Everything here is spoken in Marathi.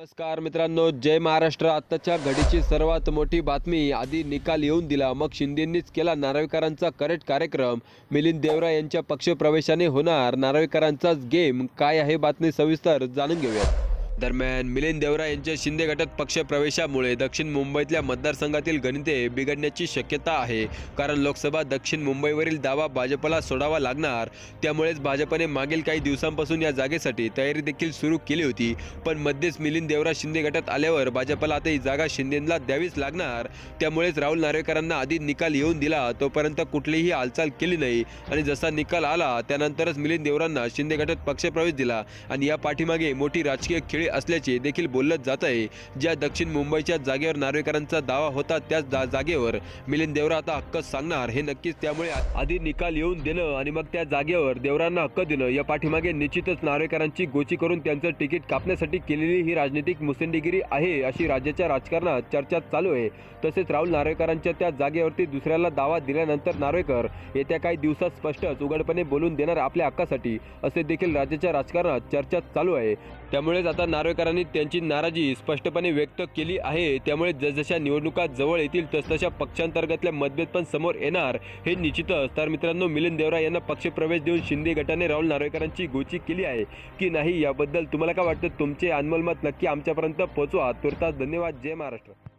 नमस्कार मित्रांनो जय महाराष्ट्र. आत्ताच्या घडीची सर्वात मोठी बातमी आधी निकाल येऊन दिला. मग शिंदेंनीच केला नारळीकरांचा करेक्ट कार्यक्रम. मिलिंद देवरा यांच्या पक्षप्रवेशाने होणार नारळीकरांचाच गेम. काय आहे बातमी सविस्तर जाणून घेऊया दरम्यान मिलिंद देवरा यांच्या शिंदे गटात पक्षप्रवेशामुळे दक्षिण मुंबईतल्या मतदारसंघातील गणिते बिघडण्याची शक्यता आहे. कारण लोकसभा दक्षिण मुंबईवरील दावा भाजपला सोडावा लागणार त्यामुळेच भाजपने मागील काही दिवसांपासून या जागेसाठी तयारी देखील सुरू केली होती. पण मध्येच मिलिंद देवरा शिंदे गटात आल्यावर भाजपला आता ही जागा शिंदेला द्यावीच लागणार. त्यामुळेच राहुल नार्वेकरांना आधी निकाल येऊन दिला तोपर्यंत कुठलीही हालचाल केली नाही. आणि जसा निकाल आला त्यानंतरच मिलिंद देवरांना शिंदे गटात पक्षप्रवेश दिला. आणि या पाठीमागे मोठी राजकीय खेळी असल्याचे देखील बोललं जात आहे. ज्या दक्षिण मुंबईच्या जागेवर नार्वेकरांचा दावा होता त्याच जा- जागेवर मिलिंद देवरा आता हक्क सांगणार. हे नक्कीच त्यामुळे आधी निकाल येऊन देणं आणि मग त्या जागेवर देवरांना हक्क देणं या पाठीमागे निश्चितच नार्वेकरांची गोची करून त्यांचं तिकीट कापण्यासाठी केलेली ही राजनीतिक मुसंडीगिरी आहे अशी राज्याच्या राजकारणात चर्चा चालू आहे. तसेच राहुल नार्वेकरांच्या त्या जागेवरती दुसऱ्याला दावा दिल्यानंतर नार्वेकर येत्या काही दिवसात स्पष्टच उघडपणे बोलून देणार आपल्या हक्कासाठी असे देखील राज्याच्या राजकारणात चर्चा चालू आहे. त्यामुळेच आता नार्वेकरांनी त्यांची नाराजी स्पष्टपणे व्यक्त केली आहे. त्यामुळे जसजशा निवडणुका जवळ येतील तसतशा पक्षांतर्गतल्या मतभेद पण समोर येणार हे निश्चितच. तर मित्रांनो मिलिंद देवरा यांना पक्षप्रवेश देऊन शिंदे गटाने राहुल नार्वेकरांची गोची केली आहे. की नाही याबद्दल तुम्हाला काय वाटतं? तुमचे अनमोल मत नक्की आमच्यापर्यंत पोहोचवा. तुर्तास धन्यवाद. जय महाराष्ट्र.